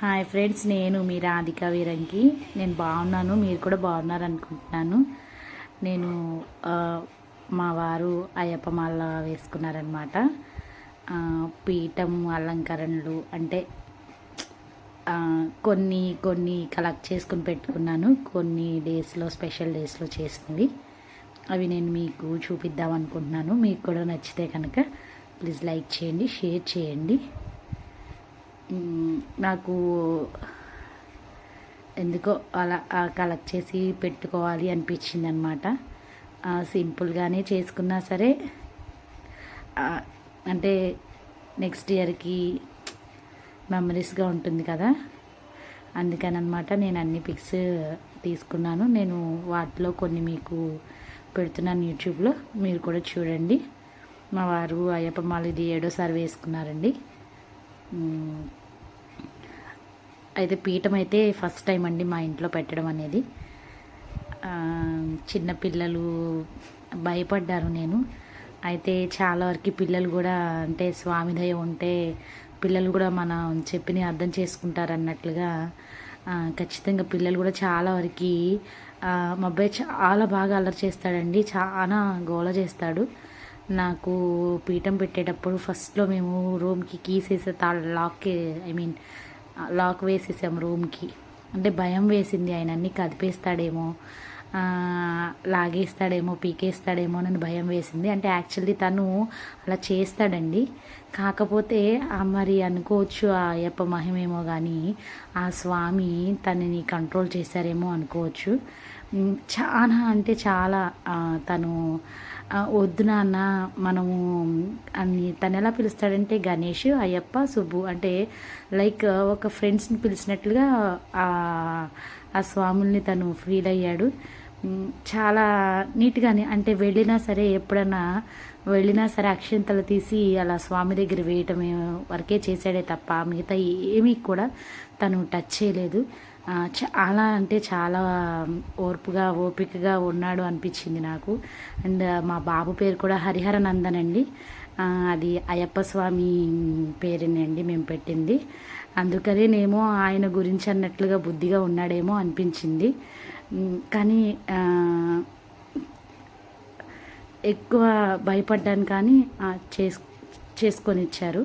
Hi friends నేను మీ రాధిక వీరంకి. నేను బాగున్నాను మీరు కూడా బాగున్నారు అనుకుంటున్నాను నేను మా వారు అయ్యప్ప మాల వేసుకున్నారనమాట పీఠం అలంకరణలు అంటే కొన్ని కొన్ని కలెక్ట్ చేసుకుని పెట్టుకున్నాను. కొన్ని డేస్లో స్పెషల్ డేస్లో చేసినవి. అవి నేను మీకు చూపిద్దాం అనుకుంటున్నాను మీకు కూడా నచ్చితే కనుక ప్లీజ్ లైక్ చేయండి షేర్ చేయండి. నాకు ఎందుకో అలా కలెక్ట్ చేసి పెట్టుకోవాలి అనిపించింది అనమాట సింపుల్గానే చేసుకున్నా సరే అంటే నెక్స్ట్ ఇయర్కి మెమరీస్గా ఉంటుంది కదా. అందుకని అనమాట నేను అన్ని పిక్స్ తీసుకున్నాను. నేను వాటిలో కొన్ని మీకు పెడుతున్నాను యూట్యూబ్లో. మీరు కూడా చూడండి. మా వారు అయ్యప్ప మాలిది ఏడోసారి వేసుకున్నారండి. అయితే పీఠం అయితే ఫస్ట్ టైం అండి మా ఇంట్లో పెట్టడం అనేది. చిన్న పిల్లలు భయపడ్డారు నేను. అయితే చాలా వరకు పిల్లలు కూడా అంటే స్వామి దయ ఉంటే పిల్లలు కూడా మనం చెప్పిన అర్థం చేసుకుంటారు అన్నట్లుగా ఖచ్చితంగా పిల్లలు కూడా చాలా వరకు మా అబ్బాయి చాలా బాగా అల్లరి చేస్తాడండి చాలా గోల చేస్తాడు. నాకు పీఠం పెట్టేటప్పుడు ఫస్ట్లో మేము రూమ్కి కీస్ వేసే తా లాక్ ఐ మీన్ లాక్ వేసేసాం రూమ్కి. అంటే భయం వేసింది ఆయన అన్ని కదిపేస్తాడేమో లాగేస్తాడేమో పీకేస్తాడేమో అని భయం వేసింది. అంటే యాక్చువల్లీ తను అలా చేస్తాడండి. కాకపోతే మరి అనుకోవచ్చు ఆ అయ్యప్ప మహిమేమో కానీ ఆ స్వామి తనని కంట్రోల్ చేశారేమో అనుకోవచ్చు. చాలా అంటే చాలా తను వద్దు నాన్న మనము అని తను ఎలా పిలుస్తాడంటే గణేష్ అయ్యప్ప సుబ్బు అంటే లైక్ ఒక ఫ్రెండ్స్ని పిలిచినట్లుగా ఆ స్వాముల్ని తను ఫీల్ అయ్యాడు. చాలా నీట్గానే అంటే వెళ్ళినా సరే ఎప్పుడన్నా వెళ్ళినా సరే అక్షంతలు తీసి అలా స్వామి దగ్గర వేయటం వరకే చేశాడే తప్ప మిగతా ఏమీ కూడా తను టచ్ చేయలేదు. చాలా అంటే చాలా ఓర్పుగా ఓపికగా ఉన్నాడు అనిపించింది నాకు. అండ్ మా బాబు పేరు కూడా హరిహర నందన్ అండి అది అయ్యప్ప స్వామి పేరేనండి మేము పెట్టింది. అందుకనేనేమో ఆయన గురించి అన్నట్లుగా బుద్ధిగా ఉన్నాడేమో అనిపించింది. కానీ ఎక్కువ భయపడ్డాను కానీ చేసు చేస్ చేసుకొని ఇచ్చారు